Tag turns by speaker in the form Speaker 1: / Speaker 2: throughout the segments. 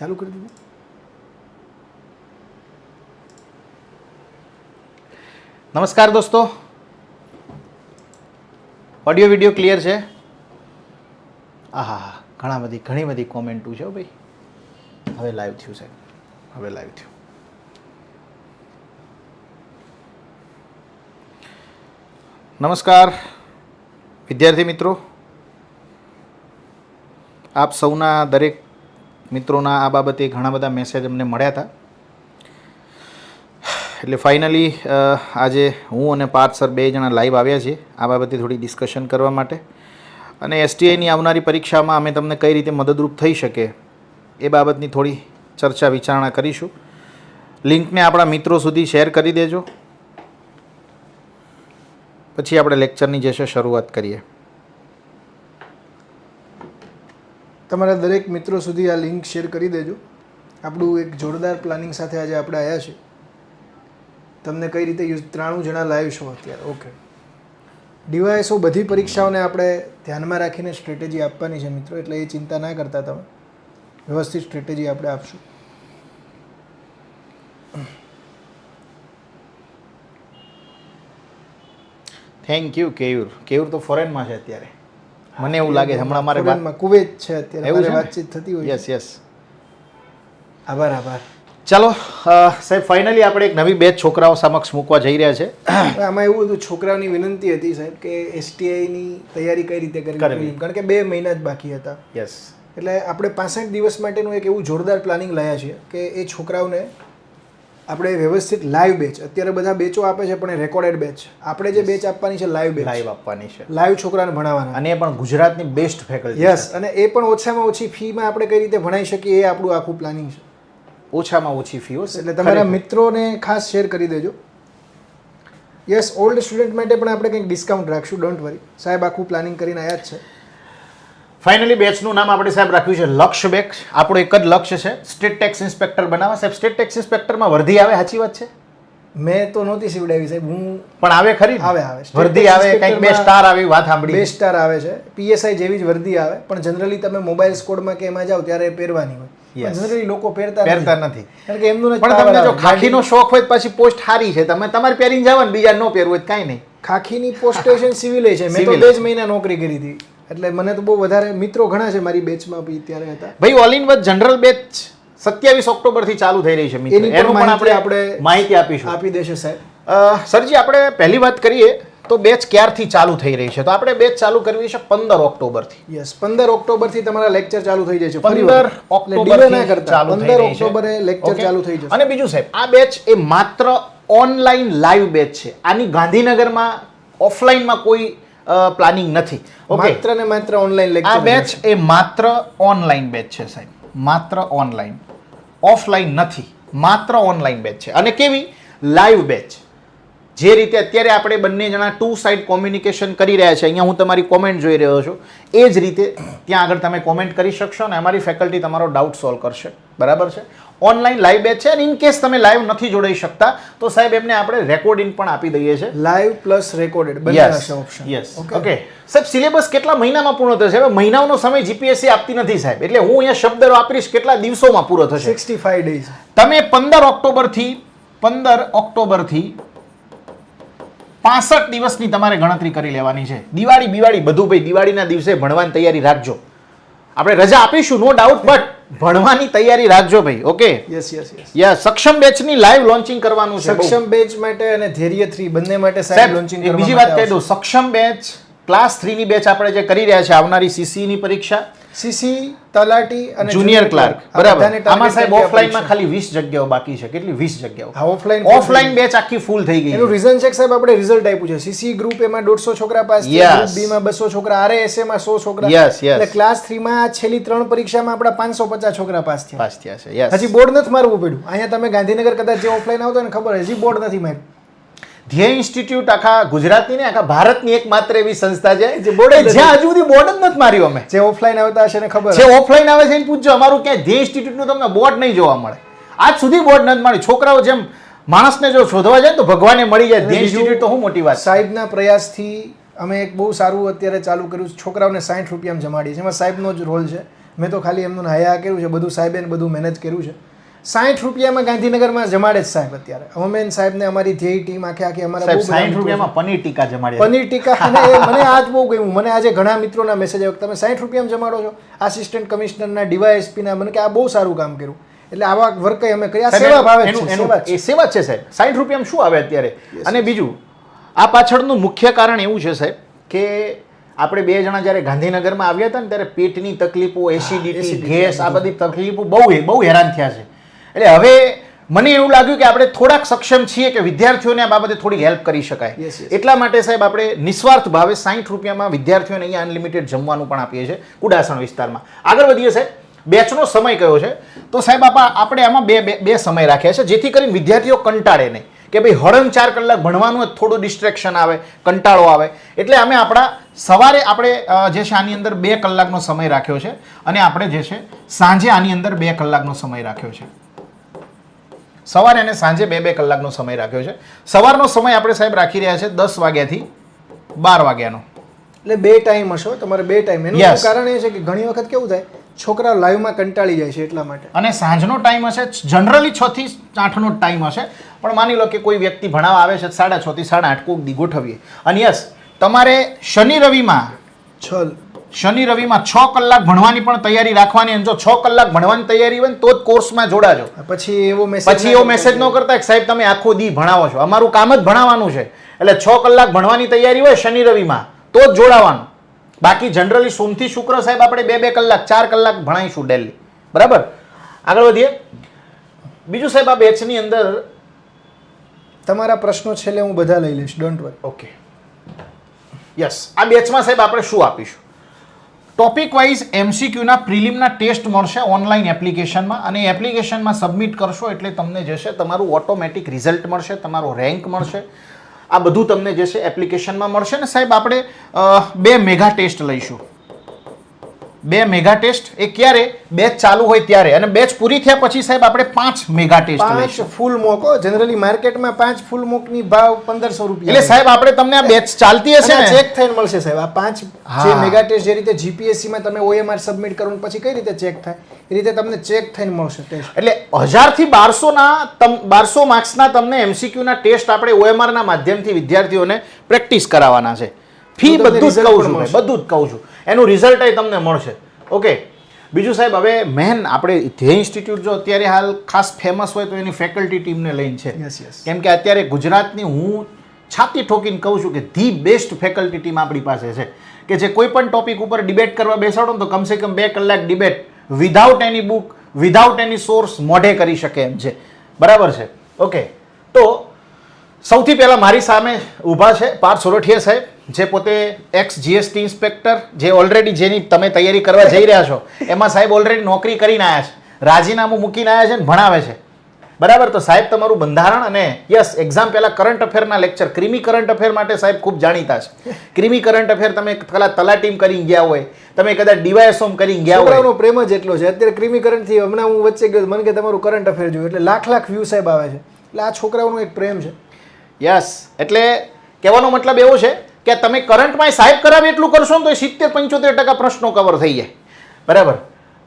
Speaker 1: ચાલુ કરી દીધું?
Speaker 2: નમસ્કાર દોસ્તો. ઓડિયો વિડિયો ક્લિયર છે? આહા ઘણા બધી, ઘણી બધી કોમેન્ટો છે ભાઈ. હવે લાઈવ થયું છે હવે લાઈવ થયું. નમસ્કાર, વિદ્યાર્થી મિત્રો. આપ સૌના દરેક મિત્રોના આ બાબતે ઘણા બધા મેસેજ અમને મળ્યા હતા. એટલે ફાઇનલી આજે હું અને પાર્થ સર બે જણા લાઈવ આવ્યા છીએ. આ બાબતે થોડી ડિસ્કશન કરવા માટે. અને એસટીઆઈની આવનારી પરીક્ષામાં અમે તમને કઈ રીતે મદદરૂપ થઈ શકે એ બાબતની થોડી ચર્ચા વિચારણા કરીશું. લિંકને આપણા મિત્રો સુધી શેર કરી દેજો. પછી આપણે લેક્ચરની જે છે, શરૂઆત કરીએ.
Speaker 1: તમારા દરેક મિત્રો સુધી આ લિંક શેર કરી દેજો. આપણું એક જોરદાર પ્લાનિંગ સાથે આજે આપણે આવ્યા છે તમને કઈ રીતે યુઝ ત્રાણું જણા લાઈવ છો અત્યારે? ઓકે ડીવાયએસઓ બધી પરીક્ષાઓને આપણે ધ્યાનમાં રાખીને સ્ટ્રેટેજી આપવાની છે મિત્રો, એટલે એ ચિંતા ના કરતા તમે. વ્યવસ્થિત સ્ટ્રેટેજી આપણે આપશું.
Speaker 2: Thank you Keyur. કેયુર તો ફોરેનમાં છે અત્યારે. મને એવું લાગે છે. હમણાં મારે
Speaker 1: કુવેત છે અત્યારે.
Speaker 2: એવું
Speaker 1: વાતચીત થતી હોય
Speaker 2: યસ યસ
Speaker 1: આભાર આભાર.
Speaker 2: ચાલો સાહેબ ફાઇનલી આપણે એક નવી બેચ છોકરાઓ સમક્ષ મૂકવા જઈ રહ્યા છે.
Speaker 1: આમાં એવું હતું છોકરાઓની વિનંતી હતી સાહેબ કે એસટીઆઈની તૈયારી કઈ રીતે કરવી
Speaker 2: કરવી.
Speaker 1: કારણ કે બે મહિના જ બાકી હતા.
Speaker 2: યસ
Speaker 1: એટલે આપણે પાસઠ દિવસ માટેનું એક એવું જોરદાર પ્લાનિંગ લાયા છીએ કે એ છોકરાઓને આપણે વ્યવસ્થિત લાઈવ બેચ અત્યારે બધા બેચો આપે છે પણ એ રેકોર્ડેડ બેચ આપણે જે બેચ આપવાની છે લાઈવ બેચ
Speaker 2: લાઈવ આપવાની છે.
Speaker 1: લાઈવ છોકરાને ભણાવવાના.
Speaker 2: અને એ પણ ગુજરાતની બેસ્ટ ફેકલ્ટી
Speaker 1: યસ અને એ પણ ઓછામાં ઓછી ફીમાં આપણે કઈ રીતે ભણાઈ શકીએ એ આપણું આખું પ્લાનિંગ છે.
Speaker 2: ઓછામાં ઓછી ફીઓ
Speaker 1: એટલે તમારા મિત્રોને ખાસ શેર કરી દેજો. યસ ઓલ્ડ સ્ટુડન્ટ માટે પણ આપણે કંઈક ડિસ્કાઉન્ટ રાખશું ડોન્ટ વરી સાહેબ આખું પ્લાનિંગ કરીને આવ્યા જ છે.
Speaker 2: ફાઇનલી બેચનું નામ આપણે સાહેબ રાખ્યું છે લક્ષ્ય બેચ આપણું એક જ લક્ષ્ય છે સ્ટેટ ટેક્સ ઇન્સ્પેક્ટર બનાવવા. સાહેબ સ્ટેટ ટેક્સ ઇન્સ્પેક્ટરમાં વર્ધી આવે સાચી વાત છે?
Speaker 1: મેં તો નહોતી સીવડાવી સાહેબ હું
Speaker 2: પણ આવે ખરી
Speaker 1: આવે, આવે.
Speaker 2: વર્ધી આવે કંઈક બે સ્ટાર આવી વાત સાંભળી.
Speaker 1: બે સ્ટાર આવે છે. પીએસઆઈ જેવી જ વર્ધી આવે પણ જનરલી તમે મોબાઈલ સ્કોડમાં કે એમાં જાઓ ત્યારે પહેરવાની હોય. જનરલી લોકો પહેરતા
Speaker 2: પહેરતા
Speaker 1: નથી. કારણ કે એમનું
Speaker 2: પણ તમને જો. ખાખીનો શોખ હોય પછી પોસ્ટ સારી છે. તમે તમારે પહેરીને જાવ ને બીજા ન પહેરવું હોય કાંઈ નહીં.
Speaker 1: ખાખીની પોસ્ટેશન સ્ટેશન સિવિલ છે. મેં તો બે જ મહિના નોકરી કરી હતી. એટલે મને તો બહુ વધારે મિત્રો ઘણા છે મારી બેચમાં બી ત્યારે હતા.
Speaker 2: ભાઈ all in one general batch સત્યાવીસ ઓક્ટોબરથી ચાલુ થઈ રહી છે મિત્રો.
Speaker 1: એની પણ
Speaker 2: આપણે
Speaker 1: આપણે
Speaker 2: માહિતી આપીશું.
Speaker 1: આપી દેશે સાહેબ.
Speaker 2: સરજી આપણે પહેલી વાત કરીએ તો બેચ ક્યારથી ચાલુ થઈ રહી છે? તો આપણે બેચ ચાલુ કરવી છે પંદર ઓક્ટોબરથી.
Speaker 1: યસ પંદર ઓક્ટોબરથી તમારા લેક્ચર ચાલુ થઈ જાય છે
Speaker 2: પંદર ઓક્ટોબર
Speaker 1: પંદર ઓક્ટોબરે લેક્ચર ચાલુ થઈ જશે.
Speaker 2: અને બીજું સાહેબ આ બેચ એ માત્ર ઓનલાઈન લાઈવ બેચ છે. આની ગાંધીનગરમાં ઓફલાઈનમાં કોઈ પ્લાનિંગ નથી. ઓકે
Speaker 1: માત્ર ને માત્ર ઓનલાઈન
Speaker 2: આ બેચ એ માત્ર ઓનલાઈન બેચ છે સાહેબ. માત્ર ઓનલાઈન ઓફલાઈન નથી. માત્ર ઓનલાઈન બેચ છે. અને કેવી? લાઈવ બેચ જે રીતે અત્યારે આપણે બંને જણા ટુ સાઇડ કોમ્યુનિકેશન કરી રહ્યા છે અહીંયા હું તમારી કોમેન્ટ જોઈ રહ્યો છું. એ જ રીતે ત્યાં આગળ તમે કોમેન્ટ કરી શકશો અને અમારી ફેકલ્ટી તમારો ડાઉટ સોલ્વ કરશે. બરાબર છે? ઓનલાઈન લાઈવ બેચ છે અને ઇન કેસ તમે લાઈવ નથી જોડાઈ શકતા તો સાહેબ એમને આપણે રેકોર્ડિંગ પણ આપી દઈએ છીએ.
Speaker 1: લાઈવ પ્લસ રેકોર્ડેડ બંને હશે ઓપ્શન
Speaker 2: યસ ઓકે સાહેબ સિલેબસ કેટલા મહિનામાં પૂર્ણ થશે? હવે મહિનાઓનો સમય જીપીએસસી આપતી નથી સાહેબ. એટલે હું અહીંયા શબ્દ વાપરીશ કેટલા દિવસોમાં પૂરો થશે?
Speaker 1: સિક્સટી ફાઈવ ડેઝ
Speaker 2: તમે પંદર ઓક્ટોબરથી પંદર ઓક્ટોબરથી પાસઠ દિવસની તમારે ગણતરી કરી લેવાની છે. દિવાળી બિવાળી બધું ભાઈ દિવાળીના દિવસે ભણવાની તૈયારી રાખજો. આપણે રજા આપીશું નો ડાઉટ બટ ભણવાની તૈયારી રાખજો ભાઈ okay
Speaker 1: yes yes yes
Speaker 2: ya Saksham બેચની live launching કરવાનું છે.
Speaker 1: સક્ષમ બેચ માટે અને ધૈર્ય થ્રી બંને માટે સાહેબ લોન્ચિંગ
Speaker 2: બીજી વાત કહી દઉં. સક્ષમ બેચ ક્લાસ થ્રી ની બેચ આપણે જે કરી રહ્યા છે આવનારી સીસી ની પરીક્ષા
Speaker 1: સીસી તલાટી અને
Speaker 2: જુનિયર ક્લાર્ક બરાબર. આમાં સાહેબ ઓફલાઈનમાં ખાલી વીસ જગ્યાઓ બાકી છે. કેટલી? વીસ જગ્યાઓ.
Speaker 1: ઓફલાઈન
Speaker 2: ઓફલાઈન બેચ આખી ફૂલ થઈ ગઈ
Speaker 1: એનું. રીઝન છે સાહેબ આપણે રિઝલ્ટ આપ્યું છે. સીસી ગ્રુપ એમાં દોઢસો છોકરા પાસ ગ્રુપ બી માં બસો છોકરા આરએસએ માં સો છોકરા. એટલે ક્લાસ થ્રી માં છેલ્લી ત્રણ પરીક્ષામાં આપણા પાંચસો પચાસ છોકરા પાસ થયા.
Speaker 2: પાસ થયા છે.
Speaker 1: હજી બોર્ડ નથી મારવું પડ્યું. અહીંયા તમે ગાંધીનગર કદાચ જે ઓફલાઈન આવતો ને ખબર હજી બોર્ડ નથી માર્યું.
Speaker 2: ધ્યેય ઇન્સ્ટિટ્યૂટ આખા ગુજરાતની ને આખા ભારતની એકમાત્ર એવી સંસ્થા છે
Speaker 1: જે
Speaker 2: બોર્ડ જ્યાં હજુ સુધી બોર્ડ જ નથી માર્યું અમે.
Speaker 1: જે ઓફલાઈન આવતા હશે ને ખબર
Speaker 2: જે ઓફલાઈન આવે છે એને પૂછજો અમારું ક્યાંય ધ્યેય ઇન્સ્ટિટ્યૂટનું તમને બોર્ડ નહીં જોવા મળે. આજ સુધી બોર્ડ નથી મળ્યું છોકરાઓ જેમ માણસને જો શોધવા જાય તો ભગવાને મળી જાય. ધ્યેય ઇન્સ્ટિટ્યૂટ તો શું મોટી વાત
Speaker 1: સાહેબના પ્રયાસથી અમે એક બહુ સારું અત્યારે ચાલુ કર્યું છે. છોકરાઓને સાઠ રૂપિયામાં જમાડીએ છીએ. એમાં સાહેબનો જ રોલ છે. મેં તો ખાલી એમનું હયા કર્યું છે. બધું સાહેબે બધું મેનેજ કર્યું છે. સાઠ રૂપિયામાં ગાંધીનગરમાં જમાડે જ સાહેબ અત્યારે. અમેન સાહેબને અમારી ધ્યેય ટીમ આખે આખી અમારા
Speaker 2: સાઠ રૂપિયામાં પનીર ટીકા જમાડે
Speaker 1: પનીર ટીકા અને મને આજ બહુ ગયું મને આજે ઘણા મિત્રોના મેસેજ આવ્યો તમે સાઠ રૂપિયામાં જમાડો છો. આસિસ્ટન્ટ કમિશનરના ડીવાયએસપીના મને કે આ બહુ સારું કામ કર્યું. એટલે આવા વર્ક અમે કર્યા. સેવા ભાવે છે સેવા છે.
Speaker 2: એ સેવા છે સાહેબ. સાઠ રૂપિયામાં શું આવે અત્યારે? અને બીજું આ પાછળનું મુખ્ય કારણ એવું છે સાહેબ કે આપણે બે જણા જ્યારે ગાંધીનગરમાં આવ્યા હતા ને ત્યારે પેટની તકલીફો એસિડિટી ગેસ આ બધી. તકલીફો બહુ બહુ હેરાન થયા છે. એટલે હવે મને એવું લાગ્યું કે આપણે થોડાક સક્ષમ છીએ કે વિદ્યાર્થીઓને આ બાબતે થોડી હેલ્પ કરી શકાય. એટલા માટે સાહેબ આપણે નિસ્વાર્થ ભાવે સાઠ રૂપિયામાં વિદ્યાર્થીઓને અહીંયા અનલિમિટેડ જમવાનું પણ આપીએ છીએ કુડાસણ વિસ્તારમાં. આગળ વધીએ સાહેબ. બેચનો સમય કયો છે? તો સાહેબ આપા આપણે આમાં બે બે બે સમય રાખ્યા છે જેથી કરીને વિદ્યાર્થીઓ કંટાળે નહીં. કે ભાઈ હળંગ ચાર કલાક ભણવાનું જ થોડું ડિસ્ટ્રેક્શન આવે કંટાળો આવે. એટલે અમે આપણા સવારે આપણે જે છે આની અંદર બે કલાકનો સમય રાખ્યો છે અને આપણે જે છે સાંજે આની અંદર બે કલાકનો સમય રાખ્યો છે. સવારે અને સાંજે બે બે કલાકનો સમય રાખ્યો છે. સવારનો સમય આપણે સાહેબ રાખી રહ્યા છે દસ વાગ્યાથી બાર વાગ્યાનો.
Speaker 1: એટલે બે ટાઈમ હશો તમારે બે ટાઈમ. એનું કારણ એ છે કે ઘણી વખત કેવું થાય છોકરા લાઈવમાં કંટાળી જાય છે એટલા માટે.
Speaker 2: અને સાંજનો ટાઈમ હશે જનરલી છ થી આઠનો ટાઈમ હશે પણ માની લો કે કોઈ વ્યક્તિ ભણાવવા આવે છે સાડા છ થી સાડા આઠ કોક દી ગોઠવીએ. અને યસ તમારે શનિ રવિમાં
Speaker 1: છલ.
Speaker 2: શનિ રવિમાં છ કલાક ભણવાની પણ તૈયારી રાખવાની અને જો છ કલાક ભણવાની તૈયારી હોય ને તો જ કોર્સમાં જોડાજો.
Speaker 1: પછી એવો મેસેજ
Speaker 2: પછી એવો મેસેજ ન કરતા કે સાહેબ તમે આખો દી ભણાવો છો. અમારું કામ જ ભણાવવાનું છે. એટલે છ કલાક ભણવાની તૈયારી હોય શનિ રવિમાં તો જ જોડાવાનું. બાકી જનરલી સોમથી શુક્ર સાહેબ આપણે બે બે કલાક ચાર કલાક ભણાવીશું ડેલી બરાબર? આગળ વધીએ. બીજું સાહેબ આ બેચની અંદર
Speaker 1: તમારા પ્રશ્નો છેલ્લે હું બધા લઈ લઈશ. ડોન્ટ વરી
Speaker 2: ઓકે યસ આ બેચમાં સાહેબ આપણે શું આપીશું? ટોપિક વાઇઝ એમસીક્યુના પ્રિલિમના ટેસ્ટ મળશે ઓનલાઈન એપ્લિકેશનમાં અને એપ્લિકેશનમાં સબમિટ કરશો એટલે તમને જે છે તમારું ઓટોમેટિક રિઝલ્ટ મળશે, તમારો રેન્ક મળશે. આ બધું તમને જે છે એપ્લિકેશનમાં મળશે ને સાહેબ, આપણે બે મેગા ટેસ્ટ લઈશું. બે મેગા ટેસ્ટ એ ક્યારે? બેચ ચાલુ હોય ત્યારે. અને બેચ પૂરી થયા પછી સાહેબ આપણે પાંચ મેગા ટેસ્ટ
Speaker 1: પાંચ ફૂલ મોકો જનરલી માર્કેટમાં પાંચ ફૂલ મોકની ભાવ પંદરસો રૂપિયા
Speaker 2: એટલે સાહેબ આપણે તમને આ બેચ ચાલતી હશે ને?
Speaker 1: ચેક થઈને મળશે સાહેબ. આ પાંચ જે મેગા ટેસ્ટ જે રીતે જીપીએસસી માં તમે ઓએમઆર સબમિટ કરો પછી કઈ રીતે ચેક થાય? એ રીતે તમને ચેક થઈને મળશે ટેસ્ટ
Speaker 2: એટલે હજારથી બારસોના તમ બારસો માર્ક્સના તમને એમસીક્યુના ટેસ્ટ આપણે ઓએમઆર ના માધ્યમથી વિદ્યાર્થીઓને પ્રેક્ટિસ કરાવવાના છે. ફી બધું જ કહું છું બધું જ કહું છું. એનું રિઝલ્ટ તમને મળશે. ઓકે બીજું સાહેબ હવે મેન આપણે ધ્યેય ઇન્સ્ટિટ્યૂટ જો અત્યારે હાલ ખાસ ફેમસ હોય તો એની ફેકલ્ટી ટીમને લઈને છે. કેમ કે અત્યારે ગુજરાતની હું છાતી ઠોકીને કહું છું કે ધી બેસ્ટ ફેકલ્ટી ટીમ આપણી પાસે છે. કે જે કોઈ પણ ટોપિક ઉપર ડિબેટ કરવા બેસાડો ને તો કમસે કમ બે કલાક debate without any book without any source મોઢે કરી શકે એમ છે. બરાબર છે? ઓકે તો સૌથી પહેલાં મારી સામે ઊભા છે પાર્થ સોરઠિયા સાહેબ, જે પોતે એક્સ જીએસટી ઇન્સ્પેક્ટર જે ઓલરેડી જેની તમે તૈયારી કરવા જઈ રહ્યા છો, એમાં સાહેબ ઓલરેડી નોકરી કરીને આવ્યા છે, રાજીનામું મૂકીને આવ્યા છે ને ભણાવે છે. બરાબર? તો સાહેબ તમારું બંધારણ અને યસ એક્ઝામ પહેલાં કરંટ અફેરના લેક્ચર ક્રિમી કરંટ અફેર માટે સાહેબ ખૂબ જાણીતા છે. ક્રિમી કરંટ અફેર તમે કદાચ તલાટીમ કરી ગયા હોય, તમે કદાચ ડીવાયએસઓમ કરીને ગયા હોય.
Speaker 1: એનો પ્રેમ જ એટલો છે. અત્યારે ક્રિમી કરંટથી હમણાં હું વચ્ચે ગયો, મને કે તમારું કરંટ અફેર જોયું. એટલે લાખ લાખ વ્યૂ સાહેબ આવે છે. એટલે આ છોકરાઓનો એક પ્રેમ છે.
Speaker 2: યસ એટલે કહેવાનો મતલબ એવો છે કે તમે કરંટમાં સાહેબ કરાવે એટલું કરશો ને તો એ સિત્તેર પંચોતેર ટકા પ્રશ્નો કવર થઈ જાય. બરાબર?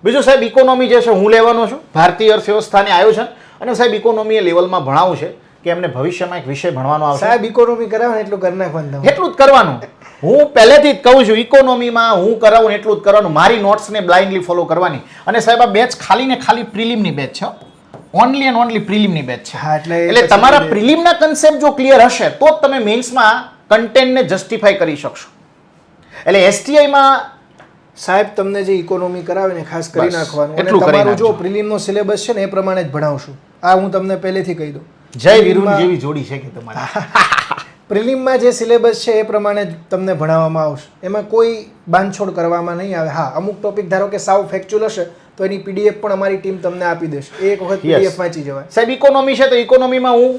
Speaker 2: બીજું સાહેબ ઇકોનોમી જે છે હું લેવાનો છું. ભારતીય અર્થવ્યવસ્થાને આયોજન. અને સાહેબ ઇકોનોમી એ લેવલમાં ભણાવું છે કે એમને ભવિષ્યમાં એક વિષય ભણવાનો આવશે.
Speaker 1: સાહેબ ઇકોનોમી કરાવે એટલું કરી નાખવાનું
Speaker 2: એટલું જ કરવાનું. હું પહેલેથી જ કહું છું ઇકોનોમીમાં હું કરાવું ને એટલું જ કરવાનું. મારી નોટ્સને બ્લાઇન્ડલી ફોલો કરવાની. અને સાહેબ આ બેચ ખાલી ને ખાલી પ્રિલિમની બેચ છે ઓનલી એન્ડ ઓનલી પ્રિલિમની બેચ છે.
Speaker 1: એટલે
Speaker 2: એટલે તમારા પ્રિલિમના કન્સેપ્ટ જો ક્લિયર હશે તો જ તમે મેન્સમાં કન્ટેન્ટને જસ્ટિફાઈ કરી શકશો. એટલે એસટીઆઈમાં
Speaker 1: સાહેબ તમને જે ઇકોનોમી કરાવે ને ખાસ કરી નાખવાનું
Speaker 2: એટલું
Speaker 1: તમારું જો પ્રિલિમનો સિલેબસ છે ને એ પ્રમાણે જ ભણાવશું. આ હું તમને પહેલેથી કહી દઉં.
Speaker 2: જય વિરુન જેવી જોડી છે કે તમારી.
Speaker 1: પ્રિલિમમાં જે સિલેબસ છે એ પ્રમાણે જ તમને ભણાવવામાં આવશે. એમાં કોઈ બાંધછોડ કરવામાં નહીં આવે. હા અમુક ટોપિક ધારો કે સાવ ફેક્ચ્યુઅલ હશે તો એની પીડીએફ પણ અમારી ટીમ તમને આપી દેશે. એક વખત પીડીએફ વાંચી જવાય.
Speaker 2: સાહેબ ઇકોનોમી છે તો ઇકોનોમીમાં હું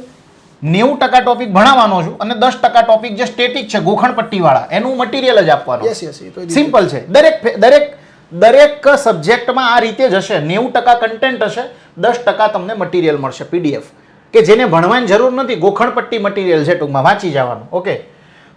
Speaker 2: નેવું ટકા ટોપિક ભણાવવાનો છું અને દસ ટકા ટોપિક જે સ્ટેટિક છે ગોખણપટ્ટી વાળા એનું મટીરિયલ જ આપવાનું
Speaker 1: યસ યસ
Speaker 2: સિમ્પલ છે. દરેક દરેક દરેક સબ્જેક્ટમાં આ રીતે જ હશે. નેવું ટકા કન્ટેન્ટ હશે દસ ટકા તમને મટીરિયલ મળશે પીડીએફ કે જેને ભણવાની જરૂર નથી ગોખણપટ્ટી મટીરિયલ છે ટૂંકમાં વાંચી જવાનું. ઓકે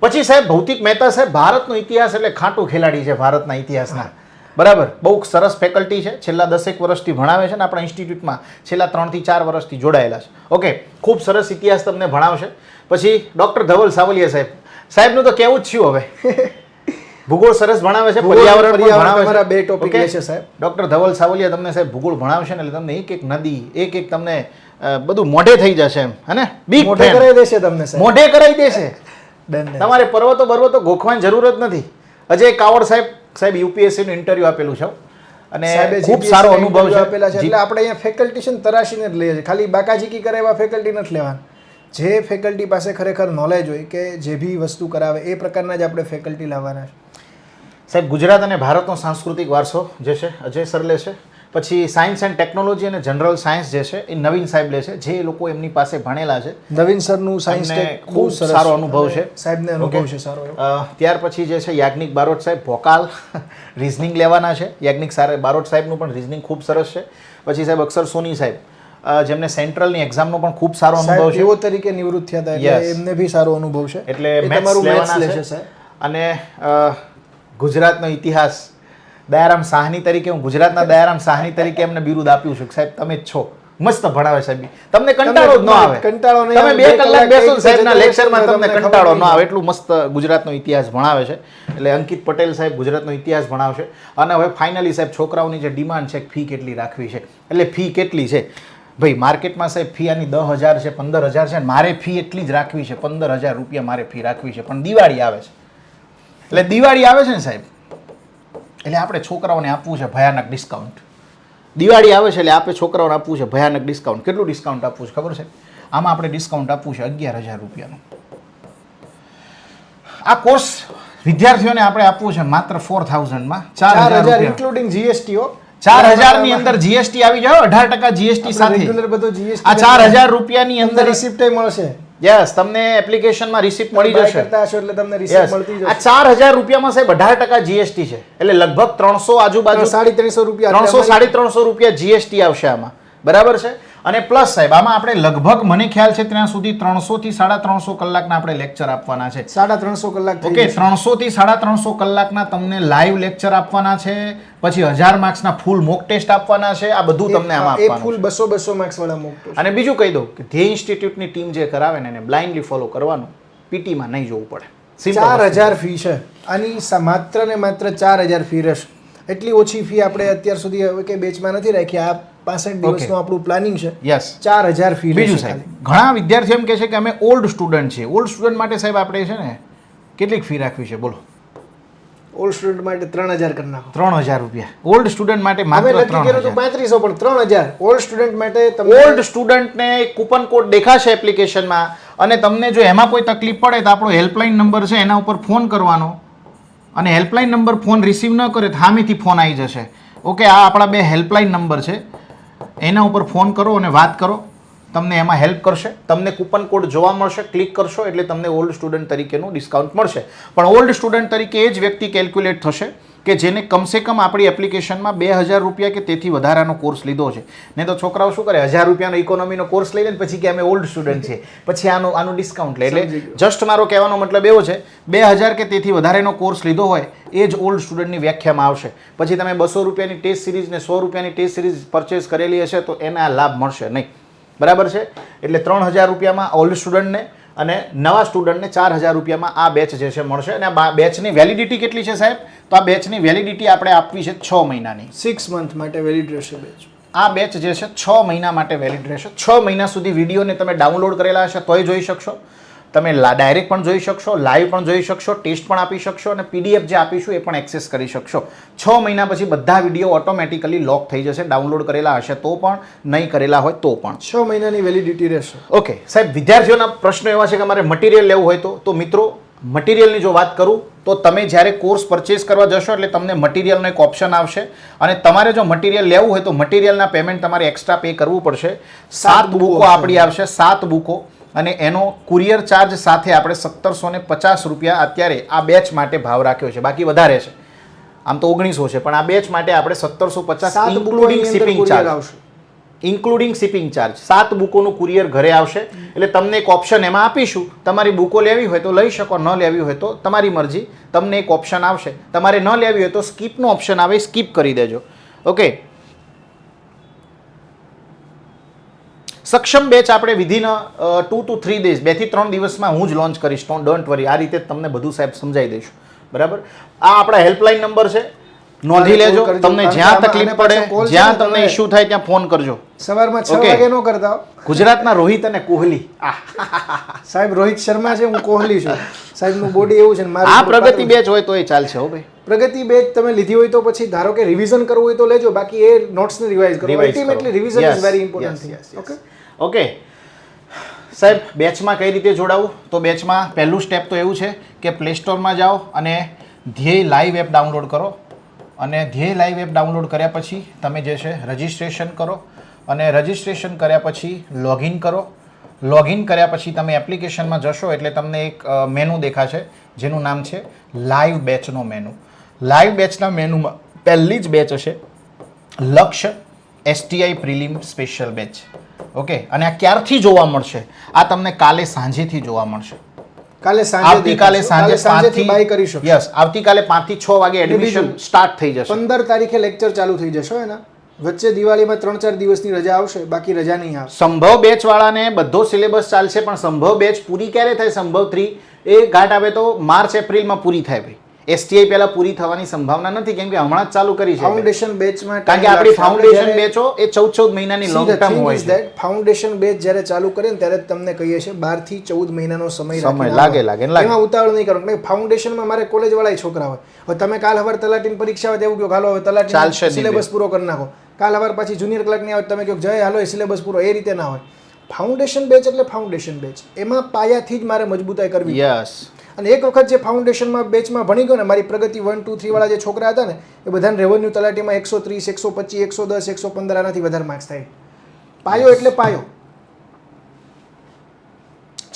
Speaker 2: પછી સાહેબ ભૌતિક મહેતા સાહેબ ભારતનો ઇતિહાસ એટલે ખાટું ખેલાડી છે ભારતના ઇતિહાસના. બરાબર? બહુ સરસ ફેકલ્ટી છે. છેલ્લા દસેક વર્ષથી ભણાવે છે ને આપણા ઇન્સ્ટિટ્યૂટમાં છેલ્લા ત્રણથી ચાર વર્ષથી જોડાયેલા છે. ઓકે ખૂબ સરસ ઇતિહાસ તમને ભણાવશે. પછી ડૉક્ટર ધવલ સાવલિયા સાહેબ. સાહેબનું તો કેવું જ થયું હવે. ભૂગોળ સરસ ભણાવે છે પર્યાવરણ ભણાવે
Speaker 1: બે
Speaker 2: ટોપિક
Speaker 1: છે સાહેબ.
Speaker 2: ડૉક્ટર ધવલ સાવલિયા તમને સાહેબ ભૂગોળ ભણાવશે ને એટલે તમને એક એક નદી એક એક તમને બધું મોઢે થઈ જશે એમ. હે બી
Speaker 1: મોઢે કરાવી દેશે તમને
Speaker 2: મોઢે કરાવી દેશે. તમારે પર્વતો પર્વતો ગોખવાની જરૂર જ નથી. અજય કાવડ સાહેબ સાહેબ યુપીએસસીનું ઇન્ટરવ્યુ આપેલું છે. અને ખૂબ સારો અનુભવ
Speaker 1: છે. આપેલા છે. એટલે આપણે અહીંયા ફેકલ્ટી છે ને તરાશીને જ લઈએ છીએ. ખાલી બાકાજીકી કરે એવા ફેકલ્ટી નથી લેવાના. જે ફેકલ્ટી પાસે ખરેખર નોલેજ હોય કે જે બી વસ્તુ કરાવે એ પ્રકારના જ આપણે ફેકલ્ટી લાવવાના છે.
Speaker 2: સાહેબ ગુજરાત અને ભારતનો સાંસ્કૃતિક વારસો જે છે અજય સર લે છે. પછી સાયન્સ એન્ડ ટેકનોલોજી અને જનરલ સાયન્સ જે છે એ નવીન સાહેબ લે છે જે લોકો એમની પાસે ભણેલા છે.
Speaker 1: નવીન સરનું સાયન્સ
Speaker 2: ખૂબ સારો અનુભવ છે.
Speaker 1: સાહેબને અનુભવ છે સારો
Speaker 2: ત્યાર પછી જે છે યાજ્ઞિક બારોટ સાહેબ ભોકાલ. રિઝનિંગ લેવાના છે. યાજ્ઞિક સારે બારોટ સાહેબનું પણ રિઝનિંગ ખૂબ સરસ છે. પછી સાહેબ અક્ષર સોની સાહેબ જેમને સેન્ટ્રલની એક્ઝામનો પણ ખૂબ સારો અનુભવ છે.
Speaker 1: એવો તરીકે નિવૃત્ત થયા હતા એમને બી સારો અનુભવ છે.
Speaker 2: એટલે મેથ્સ લેવાના છે. અને ગુજરાતનો ઇતિહાસ દયારામ સાહની તરીકે હું ગુજરાતના દયારામ સાહની તરીકે એમને બિરુદ આપ્યું છું. સાહેબ તમે જ છો. મસ્ત ભણાવે સાહેબ. તમને કંટાળો જ ન આવે.
Speaker 1: કંટાળો
Speaker 2: તમે બે કલાક બેસો સાહેબના લેક્ચરમાં તમને કંટાળો ન આવે. એટલું મસ્ત ગુજરાતનો ઇતિહાસ ભણાવે છે. એટલે અંકિત પટેલ સાહેબ ગુજરાતનો ઇતિહાસ ભણાવશે. અને હવે ફાઇનલી સાહેબ છોકરાઓની જે ડિમાન્ડ છે ફી કેટલી રાખવી છે? એટલે ફી કેટલી છે? ભાઈ માર્કેટમાં સાહેબ ફી આની દસ હજાર છે પંદર હજાર છે મારે ફી એટલી જ રાખવી છે. પંદર હજાર રૂપિયા મારે ફી રાખવી છે. પણ દિવાળી આવે છે. એટલે દિવાળી આવે છે ને સાહેબ? એટલે આપણે છોકરાઓને આપવું છે ભયાનક ડિસ્કાઉન્ટ દિવાળી આવે છે એટલે આપણે છોકરાઓને આપવું છે ભયાનક ડિસ્કાઉન્ટ કેટલું ડિસ્કાઉન્ટ આપવું છે ખબર છે? આમાં આપણે ડિસ્કાઉન્ટ આપવું છે અગિયાર હજાર રૂપિયાનું. આ કોર્સ વિદ્યાર્થીઓને આપણે આપવું છે માત્ર ફોર થાઉઝન્ડમાં ચાર હજાર
Speaker 1: હજાર ઇન્ક્લુડિંગ જીએસટી
Speaker 2: ચાર હજારની અંદર જીએસટી આવી જાય અઢાર ટકા જીએસટી સાથે. આ ચાર હજાર રૂપિયાની
Speaker 1: અંદર રિસિપ્ટ મળશે.
Speaker 2: યસ તમને એપ્લિકેશનમાં રિસિપ્ટ મળી જશે.
Speaker 1: એટલે તમને. રિસિપ્ટ મળતી
Speaker 2: આ ચાર હજાર રૂપિયામાં સાહેબ અઢાર ટકા જીએસટી છે. એટલે લગભગ ત્રણસો આજુબાજુ
Speaker 1: સાડી ત્રણસો રૂપિયા
Speaker 2: ત્રણસો સાડી ત્રણસો રૂપિયા જીએસટી આવશે આમાં. બરાબર છે? અને પ્લસ સાહેબ આમાં આપણે લગભગ મને ખ્યાલ છે ત્યાં સુધી ત્રણસો થી સાડા ત્રણસો કલાકના આપણે લેક્ચર આપવાના છે.
Speaker 1: સાડા ત્રણસો કલાક
Speaker 2: ઓકે ત્રણસો થી સાડા ત્રણસો કલાકના તમને લાઈવ લેક્ચર આપવાના છે પછી હજાર માર્ક્સના ફૂલ મોક ટેસ્ટ આપવાના છે આ બધું તમને આમાં આપવાનું
Speaker 1: ફૂલ બસો બસો માર્ક્સ વાળા મોકતો
Speaker 2: અને બીજું કહી દઉં કે ધ્યેય ઇન્સ્ટિટ્યૂટની ટીમ જે કરાવે ને એને બ્લાઇન્ડલી ફોલો કરવાનું પીટીમાં નહીં જોવું પડે.
Speaker 1: ચાર હજાર ફી છે. આની માત્ર ને માત્ર ચાર હજાર ફી રહેશે. એટલી ઓછી ફી આપણે અત્યાર સુધી હવે કે બેચમાં નથી રાખી. આ પાસઠ દિવસનું આપણું પ્લાનિંગ છે.
Speaker 2: યસ
Speaker 1: ચાર હજાર ફી
Speaker 2: બીજું સાહેબ ઘણા વિદ્યાર્થીઓ એમ કહે છે કે અમે ઓલ્ડ સ્ટુડન્ટ છીએ. ઓલ્ડ સ્ટુડન્ટ માટે સાહેબ આપણે છે ને કેટલીક ફી રાખવી છે? બોલો.
Speaker 1: ઓલ્ડ સ્ટુડન્ટ માટે ત્રણ હજાર કરી નાખો.
Speaker 2: ત્રણ હજાર રૂપિયા. ઓલ્ડ સ્ટુડન્ટ માટે માત્ર ત્રણ
Speaker 1: પાંત્રીસો પણ ત્રણ હજાર. ઓલ્ડ સ્ટુડન્ટ માટે
Speaker 2: ઓલ્ડ સ્ટુડન્ટને કૂપન કોડ દેખાશે એપ્લિકેશનમાં અને તમને જો એમાં કોઈ તકલીફ પડે તો આપણો હેલ્પલાઇન નંબર છે એના ઉપર ફોન કરવાનો. અને હેલ્પલાઇન નંબર ફોન રિસીવ ન કરે તો હામીથી ફોન આવી જશે. ઓકે, આ આપણા બે હેલ્પલાઇન નંબર છે. એના ઉપર ફોન કરો અને વાત કરો. તમને એમાં હેલ્પ કરશે. તમને કૂપન કોડ જોવા મળશે. ક્લિક કરશો એટલે તમને ઓલ્ડ સ્ટુડન્ટ તરીકેનું ડિસ્કાઉન્ટ મળશે. પણ ઓલ્ડ સ્ટુડન્ટ તરીકે એ જ વ્યક્તિ કેલ્ક્યુલેટ થશે. કે જેને કમસે કમ આપણી એપ્લિકેશનમાં બે હજાર રૂપિયા કે તેથી વધારાનો કોર્સ લીધો છે. નહીં તો છોકરાઓ શું કરે? હજાર રૂપિયાનો ઇકોનોમીનો કોર્સ લઈ લે ને પછી કે અમે ઓલ્ડ સ્ટુડન્ટ છે. પછી આનું આનું ડિસ્કાઉન્ટ લે. એટલે જસ્ટ મારો કહેવાનો મતલબ એવો છે બે હજાર કે તેથી વધારેનો કોર્સ લીધો હોય એ જ ઓલ્ડ સ્ટુડન્ટની વ્યાખ્યામાં આવશે. પછી તમે બસો રૂપિયાની ટેસ્ટ સિરીઝ ને સો રૂપિયાની ટેસ્ટ સિરીઝ પરચેસ કરેલી હશે તો એને આ લાભ મળશે નહીં. બરાબર છે? એટલે ત્રણ હજાર રૂપિયામાં ઓલ્ડ સ્ટુડન્ટને અને નવા સ્ટુડન્ટને ચાર હજાર રૂપિયામાં આ બેચ જે છે મળશે. અને આ બેચની વેલિડિટી કેટલી છે સાહેબ? તો આ બેચની વેલિડિટી આપણે આપવી છે છ મહિનાની.
Speaker 1: સિક્સ મંથ માટે વેલિડ રહેશે બેચ
Speaker 2: આ બેચ જે છે છ મહિના માટે વેલિડ રહેશે. છ મહિના સુધી વિડીયોને તમે ડાઉનલોડ કરેલા હશે તોય જોઈ શકશો. તમે ડાયરેક્ટ પણ જોઈ શકશો લાઈવ પણ જોઈ શકશો ટેસ્ટ પણ આપી શકશો અને પીડીએફ જે આપીશું એ પણ એક્સેસ કરી શકશો. છ મહિના પછી બધા વીડિયો ઓટોમેટિકલી લોક થઈ જશે ડાઉનલોડ કરેલા હશે તો પણ નહીં કરેલા હોય તો પણ.
Speaker 1: છ મહિનાની વેલિડિટી રહેશે.
Speaker 2: ઓકે સાહેબ વિદ્યાર્થીઓના પ્રશ્નો એવા છે કે મારે મટીરિયલ લેવું હોય તો. તો મિત્રો મટીરિયલની જો વાત કરું તો તમે જ્યારે કોર્સ પરચેસ કરવા જશો એટલે તમને મટીરિયલનો એક ઓપ્શન આવશે. અને તમારે જો મટીરિયલ લેવું હોય તો મટીરિયલના પેમેન્ટ તમારે એક્સ્ટ્રા પે કરવું પડશે. સાત
Speaker 1: બુકો
Speaker 2: બુકો આપણી આવશે સાત બુકો. અને એનો કુરિયર ચાર્જ સાથે આપણે સત્તરસો ને પચાસ રૂપિયા અત્યારે આ બેચ માટે ભાવ રાખ્યો છે. બાકી વધારે છે. આમ તો ઓગણીસો છે પણ આ બેચ માટે આપણે સત્તરસો પચાસ ઇન્ક્લુડિંગ શિપિંગ ચાર્જ
Speaker 1: આવશે.
Speaker 2: ઇન્ક્લુડિંગ શિપિંગ ચાર્જ સાત બુકોનું કુરિયર ઘરે આવશે. એટલે તમને એક ઓપ્શન એમાં આપીશું. તમારી બુકો લેવી હોય તો લઈ શકો ન લેવી હોય તો તમારી મરજી. તમને એક ઓપ્શન આવશે. તમારે ન લેવી હોય તો સ્કીપનો ઓપ્શન આવે સ્કીપ કરી દેજો. ઓકે સક્ષમ બેચ આપણે within two two three days બેથી ત્રણ દિવસમાં હું જ લોન્ચ કરીશ. ડોન્ટ વરી આ રીતે તમને બધું સાહેબ સમજાવી દઈશું. બરાબર? આ આપણા હેલ્પલાઇન નંબર છે. નોંધી લેજો. તમને જ્યાં તકલીફ પડે જ્યાં તમને
Speaker 1: તમે-
Speaker 2: ઇશ્યુ થાય ત્યાં ફોન કરજો.
Speaker 1: સવારમાં છ વાગે નો કરતા
Speaker 2: ગુજરાતના રોહિત અને કોહલી.
Speaker 1: સાહેબ રોહિત શર્મા છે હું કોહલી છું. સાહેબનું બોડી એવું છે ને મારું
Speaker 2: આ પ્રગતિ બેચ હોય તો એ ચાલશે હો ભાઈ.
Speaker 1: પ્રગતિ બેચ તમે લીધી હોય તો પછી ધારો કે રિવિઝન કરવું હોય તો લેજો. બાકી એ નોટ્સને રિવાઇઝ કરો. Ultimately revision is very important okay
Speaker 2: okay. સાહેબ, બેચમાં કઈ રીતે જોડાવું? તો બેચમાં પહેલું સ્ટેપ તો એવું છે કે પ્લે સ્ટોરમાં જાઓ અને ધ્યેય લાઈવ એપ ડાઉનલોડ કરો. અને ધ્યેય લાઈવ એપ ડાઉનલોડ કર્યા પછી તમે જે છે રજિસ્ટ્રેશન કરો અને રજિસ્ટ્રેશન કર્યા પછી લોગિન કરો. લોગિન કર્યા પછી તમે એપ્લિકેશનમાં જશો એટલે તમને એક મેનુ દેખાશે જેનું નામ છે લાઈવ બેચનો મેનુ લાઈવ બેચના મેનુમાં પહેલી જ બેચ હશે Lakshya STI prelim special batch okay અને આ ક્યારથી જોવા મળશે? આ તમને કાલે સાંજેથી જોવા મળશે.
Speaker 1: કાલે સાંજે
Speaker 2: આવતીકાલે સાંજે
Speaker 1: કાલે સાંજેથી બાય કરી
Speaker 2: પાંચથી યસ આવતીકાલે પાંચથી છ વાગે એડમિશન સ્ટાર્ટ થઈ જશે.
Speaker 1: પંદર તારીખે લેક્ચર ચાલુ થઈ જશે એના. વચ્ચે દિવાળીમાં ત્રણ ચાર દિવસની રજા આવશે બાકી રજા નહીં આવે.
Speaker 2: સંભવ બેચ વાળાને બધો સિલેબસ ચાલશે પણ સંભવ બેચ પૂરી ક્યારે થાય? સંભવ થ્રી એ ઘાટ આવે તો માર્ચ એપ્રિલમાં પૂરી થાય ભાઈ. એસટીઆઈ પહેલા પૂરી થવાની સંભાવના નથી કેમ કે હમણાં જ ચાલુ કરી છે.
Speaker 1: ફાઉન્ડેશન બેચમાં
Speaker 2: કારણ કે આપણી ફાઉન્ડેશન બેચો એ ચૌદ ચૌદ મહિનાની લોંગ ટર્મ હોય છે.
Speaker 1: ફાઉન્ડેશન બેચ જ્યારે ચાલુ કરે ને ત્યારે તમને કહીએ છીએ બારથી ચૌદ મહિનાનો સમય
Speaker 2: સમય લાગે, લાગે.
Speaker 1: એમાં ઉતાવળ નહીં કરો. કે ફાઉન્ડેશનમાં મારે કોલેજ વાળા છોકરા હોય. હવે તમે કાલ હવાર તલાટીની પરીક્ષા હોય એવું કહો હાલો હવે તલાટી સિલેબસ પૂરો કરી નાખો. કાલ હવાર પાછી જુનિયર ક્લાર્કની આવે તમે કહો જય હાલો એ સિલેબસ પૂરો. એ રીતે ના હોય. ફાઉન્ડેશન બેચ એટલે ફાઉન્ડેશન બેચ એમાં પાયાથી જ મારે મજબૂતાઈ કરવી
Speaker 2: યસ
Speaker 1: અને એક વખત જે ફાઉન્ડેશનમાં બેચમાં ભણી ગયો ને, મારી પ્રગતિ વન ટુ થ્રી વાળા જે છોકરા હતા ને, એ બધાને રેવન્યુ તલાટીમાં એકસો ત્રીસ, એકસો પચીસ, એકસો દસ, એકસો પંદર આનાથી વધારે માર્ક્સ થાય. પાયો એટલે પાયો.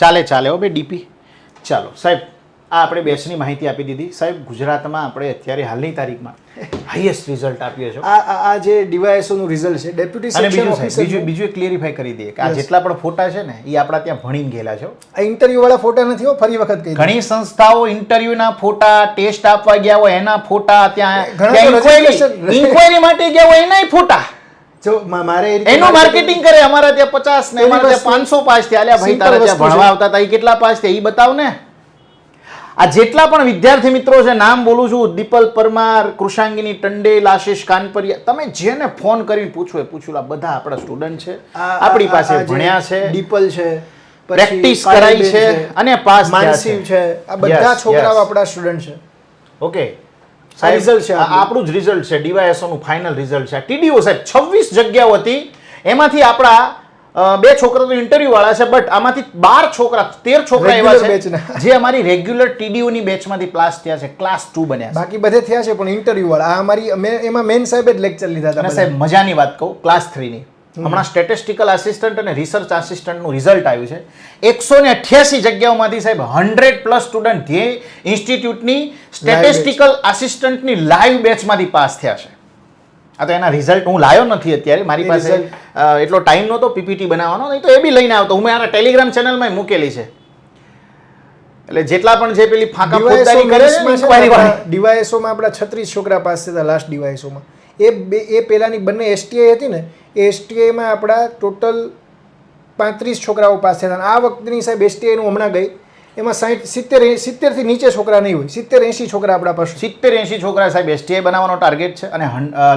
Speaker 2: ચાલે ચાલે હો બે ડીપી ચાલો, સાહેબ આ આપણે બેચની માહિતી આપી દીધી. સાહેબ ગુજરાતમાં આપણે અત્યારે હાલની તારીખમાં હાઈએસ્ટ રિઝલ્ટ આપીએ છો
Speaker 1: આ આ- જે ડીવાયએસઓનું રિઝલ્ટ છે ડેપ્યુટી સેક્શન
Speaker 2: બીજું
Speaker 1: ઓફિસર
Speaker 2: બીજું ક્લિયરિફાઈ કરી દઈએ કે આ જેટલા પણ ફોટા છે ને એ આપણા ત્યાં ભણીને ગયેલા છે
Speaker 1: આ ઇન્ટરવ્યુ વાળા ફોટા નથી હો ફરી વખત કહી
Speaker 2: ઘણી સંસ્થાઓ ઇન્ટરવ્યુના ફોટા ટેસ્ટ આપવા ગયા હોય એના ફોટા ત્યાં ઇન્ક્વાયરી માટે ગયા હોય એનાય ફોટા.
Speaker 1: જો મારે
Speaker 2: એનું માર્કેટિંગ કરે અમારા ત્યાં પચાસ ને અમારા ત્યાં પાંચસો પાસ થયા. ભાઈ તારા ત્યાં ભણવા આવતા હતા એ કેટલા પાસ થયા એ બતાવ ને આ જેટલા પણ વિદ્યાર્થી મિત્રો છે નામ બોલું છું દીપલ પરમાર કૃષાંગીની ટંડેલ આશીષ કાનપરિયા તમે જેને ફોન કરીને પૂછો એ પૂછું બધા આપણા સ્ટુડન્ટ છે. આપણી પાસે ભણ્યા છે
Speaker 1: દીપલ છે
Speaker 2: પ્રેક્ટિસ કરાઈ છે અને પાસ
Speaker 1: માનસીવ
Speaker 2: છે.
Speaker 1: આ બધા છોકરાઓ આપણા સ્ટુડન્ટ છે.
Speaker 2: ઓકે
Speaker 1: રિઝલ્ટ છે આપણું.
Speaker 2: જ રિઝલ્ટ છે ડીવાયએસઓ નું ફાઇનલ રિઝલ્ટ છે ટીડીઓ સાહેબ છવ્વીસ જગ્યાઓ હતી. એમાંથી આપણા બે છોકરા તો ઇન્ટરવ્યુ વાળા છે બટ આમાંથી બાર છોકરા તેર છોકરા એવા છે જે અમારી રેગ્યુલર ટીડીઓની બેચમાંથી પાસ થયા છે ક્લાસ ટુ બન્યા
Speaker 1: બાકી બધે થયા છે પણ ઇન્ટરવ્યુ વાળા. અમારી મેં એમાં મેન સાહેબ જ લેક્ચર લીધા હતા
Speaker 2: સાહેબ મજાની વાત કહું ક્લાસ થ્રીની હમણાં સ્ટેટિસ્ટિકલ આસિસ્ટન્ટ અને રિસર્ચ આસિસ્ટન્ટનું રિઝલ્ટ આવ્યું છે. એકસો ને અઠ્યાસી જગ્યાઓમાંથી સાહેબ હંડ્રેડ પ્લસ સ્ટુડન્ટ ધ્યેય ઇન્સ્ટિટ્યૂટની સ્ટેટિસ્ટિકલ આસિસ્ટન્ટની લાઈવ બેચમાંથી પાસ થયા છે. આ તો એના રિઝલ્ટ હું લાયો નથી અત્યારે. મારી પાસે એટલો ટાઈમ નહોતો પીપીટી બનાવવાનો. નહીં તો એ બી લઈને આવતો. હું મારા ટેલિગ્રામ ચેનલમાં મૂકેલી છે. એટલે જેટલા પણ જે પેલી ફાંકા ફોજદારી કરે વાળી
Speaker 1: આપણા છત્રીસ છોકરા પાસ હતા લાસ્ટ ડીવાયસોમાં એ બે એ પહેલાંની બંને એસટીઆઈ હતી ને એ એસટીઆઈમાં આપણા ટોટલ પાંત્રીસ છોકરાઓ પાસ થયા હતા. આ વખતની સાહેબ એસટીઆઈનું હમણાં ગઈ. એમાં સાહીઠ સિત્તેર સિત્તેરથી નીચે છોકરા નહીં હોય. સિત્તેર એંશી છોકરા આપણા પાસે.
Speaker 2: સિત્તેર એંશી છોકરા સાહેબ એસટીઆઈ બનાવવાનો ટાર્ગેટ છે અને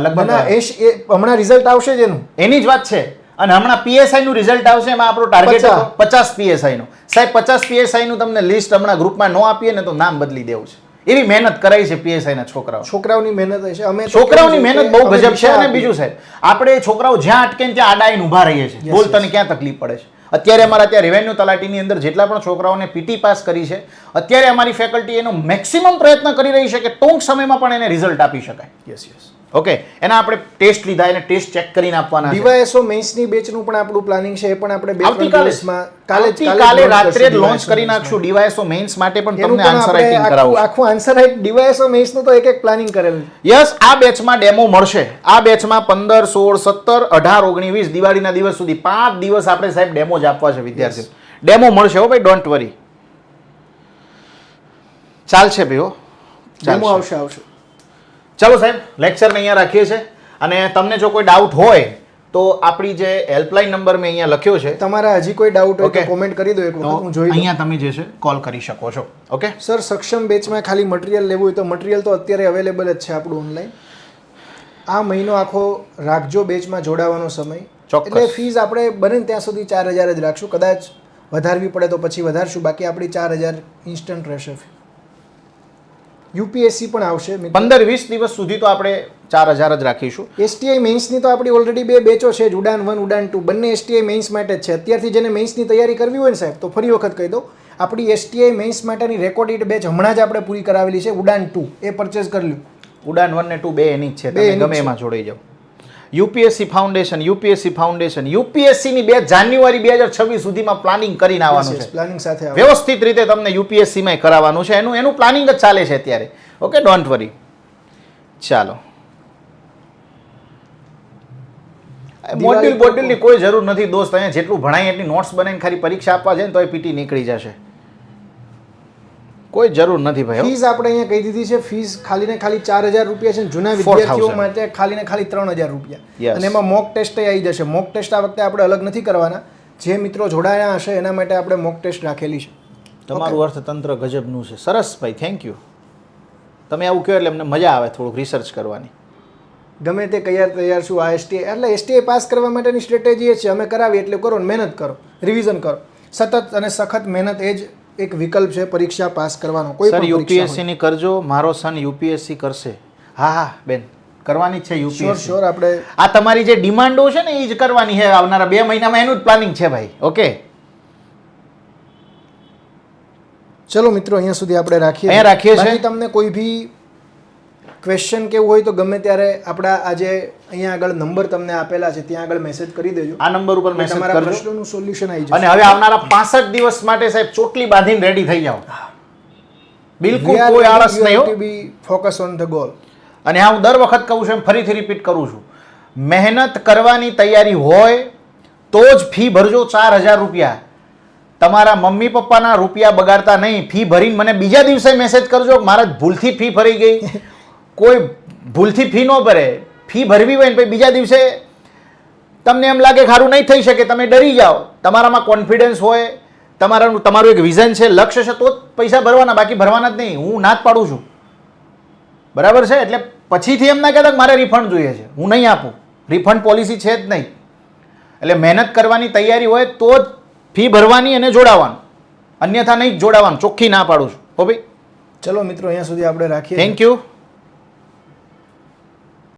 Speaker 2: લગભગ
Speaker 1: એંશી એ હમણાં રિઝલ્ટ આવશે જ એનું.
Speaker 2: એની જ વાત છે. અને હમણાં પીએસઆઈ નું રિઝલ્ટ આવશે એમાં આપણો ટાર્ગેટ
Speaker 1: પચાસ.
Speaker 2: પીએસઆઈ નું. સાહેબ પચાસ પીએસઆઈ નું તમને લિસ્ટ હમણાં ગ્રુપમાં ન આપીએ ને તો નામ બદલી દેવું છે. એવી મહેનત કરાઈ છે પીએસઆઈ ના છોકરાઓ.
Speaker 1: છોકરાઓની મહેનત હશે. અમે
Speaker 2: છોકરાઓની મહેનત બહુ ગજબ છે. અને બીજું સાહેબ આપણે છોકરાઓ જ્યાં અટકે ત્યાં આડાઈને ઊભા રહીએ છીએ. બોલ તને ક્યાં તકલીફ પડે છે? અત્યારે અમારા ત્યાં રેવન્યુ તલાટીની અંદર જેટલા પણ છોકરાઓને પીટી પાસ કરી છે, અત્યારે અમારી ફેકલ્ટી એનો મેક્સિમમ પ્રયત્ન કરી રહી છે કે ટૂંક સમયમાં પણ એને રિઝલ્ટ આપી શકાય.
Speaker 1: યસ યસ
Speaker 2: ઓકે એના આપણે ટેસ્ટ લીધા એને ટેસ્ટ ચેક કરીને આપવાના
Speaker 1: ડીવાયએસઓ મેન્સની બેચનું પણ આપણું પ્લાનિંગ છે એ પણ આપણે બે
Speaker 2: આવતીકાલે
Speaker 1: કાલે જ
Speaker 2: રાત્રે લોન્ચ કરી નાખશું ડીવાયએસઓ મેઇન્સ માટે પણ તમને આન્સર રાઇટિંગ કરાવું
Speaker 1: આખું આન્સર રાઇટ ડીવાયએસઓ મેન્સનું તો એક એક પ્લાનિંગ કરેલું.
Speaker 2: યસ આ બેચમાં ડેમો મળશે. આ બેચમાં પંદર સોળ સત્તર અઢાર ઓગણીસ વીસ દિવાળીના દિવસ સુધી પાંચ દિવસ આપણે સાહેબ ડેમો જ આપવા છે વિદ્યાર્થીઓ. ડેમો મળશે હો ભાઈ ડોન્ટ વરી ચાલશે ભાઈ હો.
Speaker 1: ડેમો આવશે આવશે.
Speaker 2: ચલો સાહેબ લેક્ચરને અહીંયા રાખીએ છીએ. અને તમને જો કોઈ ડાઉટ હોય તો આપણી જે હેલ્પલાઇન નંબર મેં અહીંયા લખ્યો છે.
Speaker 1: તમારા હજી કોઈ ડાઉટ હોય તો કોમેન્ટ કરી દો એક વખત હું જોઈ
Speaker 2: અહીંયા તમે જે છે કોલ કરી શકો છો. ઓકે
Speaker 1: સર સક્ષમ બેચમાં ખાલી મટીરિયલ લેવું હોય તો મટીરિયલ તો અત્યારે અવેલેબલ જ છે આપણું ઓનલાઈન આ મહિનો આખો રાખજો બેચમાં જોડાવાનો સમય. એટલે ફીસ આપણે બને ત્યાં સુધી ચાર હજાર જ રાખશું. કદાચ વધારવી પડે તો પછી વધારશું. બાકી આપણી ચાર હજાર ઇન્સ્ટન્ટ રહેશે યુપીએસસી પણ આવશે
Speaker 2: પંદર વીસ દિવસ સુધી તો આપણે ચાર હજાર જ રાખીશું.
Speaker 1: એસટીઆઈ મેન્સની તો આપણી ઓલરેડી બે બેચો છે જ ઉડાન વન ઉડાન ટુ. બંને એસટીઆઈ મેઇન્સ માટે જ છે. અત્યારથી જેને મેઇન્સની તૈયારી કરવી હોય ને સાહેબ તો ફરી વખત કહી દઉં આપણી એસટીઆઈ મેઇન્સ માટેની રેકોર્ડેડ બેચ હમણાં જ આપણે પૂરી કરાવેલી છે ઉડાન ટુ. એ પરચેસ કરી લ્યું.
Speaker 2: ઉડાન વન ને ટુ બે એની જ છે.
Speaker 1: બે
Speaker 2: તમે ગમે એમાં જોડાઈ જાઓ. UPSC foundation UPSC foundation UPSC ની બે જાન્યુઆરી બે હજાર છવ્વીસ સુધીમાં પ્લાનિંગ કરીને આવવાનું છે.
Speaker 1: પ્લાનિંગ સાથે
Speaker 2: વ્યવસ્થિત રીતે તમને યુપીએસસી માં કરાવવાનું છે. એનું એનું પ્લાનિંગ જ ચાલે છે અત્યારે. ઓકે ડોન્ટ વરી ચાલો. મોડ્યુલ બોડ્યુલની કોઈ જરૂર નથી. દોસ્ત અહીંયા જેટલું ભણાય એટલી નોટ્સ બનાવીને ખાલી પરીક્ષા આપવા જાય ને તો એ પીટી નીકળી જશે. કોઈ જરૂર નથી ભાઈ.
Speaker 1: ફીસ આપણે અહીંયા કહી દીધી છે ફીસ ખાલી ને ખાલી ચાર હજાર રૂપિયા છે જૂના વિદ્યાર્થીઓ માટે ખાલી ને ખાલી ત્રણ હજાર રૂપિયા. અને એમાં મોક ટેસ્ટ આવી જશે. મોક ટેસ્ટ આ વખતે આપણે અલગ નથી કરવાના. જે મિત્રો જોડાયા હશે એના માટે આપણે મોક ટેસ્ટ રાખેલી છે.
Speaker 2: તમારું અર્થતંત્ર ગજબનું છે. સરસ ભાઈ થેન્ક યુ તમે આવું કહો એટલે અમને મજા આવે થોડુંક રિસર્ચ કરવાની.
Speaker 1: ગમે તે કયાર તૈયાર છું આ એસટીઆઈ એટલે એસટીઆઈ પાસ કરવા માટેની સ્ટ્રેટેજી એ છે. અમે કરાવીએ એટલે કરો મહેનત કરો. રિવિઝન કરો. સતત અને સખત મહેનત એ જ એક વિકલ્પ છે પરીક્ષા પાસ કરવાનો. કોઈ
Speaker 2: સર યુપીએસસીની કરજો મારો સન યુપીએસસી કરશે. હા હા બેન કરવાની છે યુપીએસસી.
Speaker 1: શ્યોર આપણે
Speaker 2: આ તમારી જે ડિમાન્ડો છે ને એ જ કરવાની છે આવનારા બે મહિનામાં એનું જ પ્લાનિંગ છે ભાઈ ઓકે
Speaker 1: ચલો મિત્રો અહીંયા સુધી આપણે રાખીએ.
Speaker 2: અહીંયા રાખીએ છીએ.
Speaker 1: તમને કોઈ બી ક્વેશ્ચન કેવું હોય તો ગમે ત્યારે આપણા આજે અહીંયા આગળ નંબર તમને આપેલા છે ત્યાં આગળ મેસેજ કરી દેજો.
Speaker 2: આ નંબર ઉપર મેસેજ
Speaker 1: તમારા પ્રશ્નોનું સોલ્યુશન આવી
Speaker 2: અને હવે આવનારા પાસઠ દિવસ માટે સાહેબ ચોટલી બાંધીને રેડી થઈ જાઓ. બિલકુલ કોઈ આળસ નહીં હો.
Speaker 1: Be focus on the goal
Speaker 2: અને આ હું દર વખત કહું છું એમ ફરીથી રિપીટ કરું છું. મહેનત કરવાની તૈયારી હોય તો જ ફી ભરજો ચાર હજાર રૂપિયા. તમારા મમ્મી પપ્પાના રૂપિયા બગાડતા નહીં. ફી ભરીને મને બીજા દિવસે મેસેજ કરજો મારા ભૂલથી ફી ભરી ગઈ. કોઈ ભૂલથી ફી ન ભરે ફી ભરવી હોય ને પછી બીજા દિવસે તમને એમ લાગે ખારું નહીં થઈ શકે તમે ડરી જાઓ. તમારામાં કોન્ફિડન્સ હોય તમારાનું તમારું એક વિઝન છે લક્ષ્ય છે તો જ પૈસા ભરવાના બાકી ભરવાના જ નહીં. હું ના જ પાડું છું. બરાબર છે? એટલે પછીથી એમ ના કહેતા કે મારે રિફંડ જોઈએ છે. હું નહીં આપું. રિફંડ પોલિસી છે જ નહીં. એટલે મહેનત કરવાની તૈયારી હોય તો જ ફી ભરવાની અને જોડાવાનું. અન્યથા નહીં જ જોડાવાનું. ચોખ્ખી ના પાડું છું. હો ભાઈ.
Speaker 1: ચલો મિત્રો અહીંયા સુધી આપણે રાખીએ
Speaker 2: થેન્ક યુ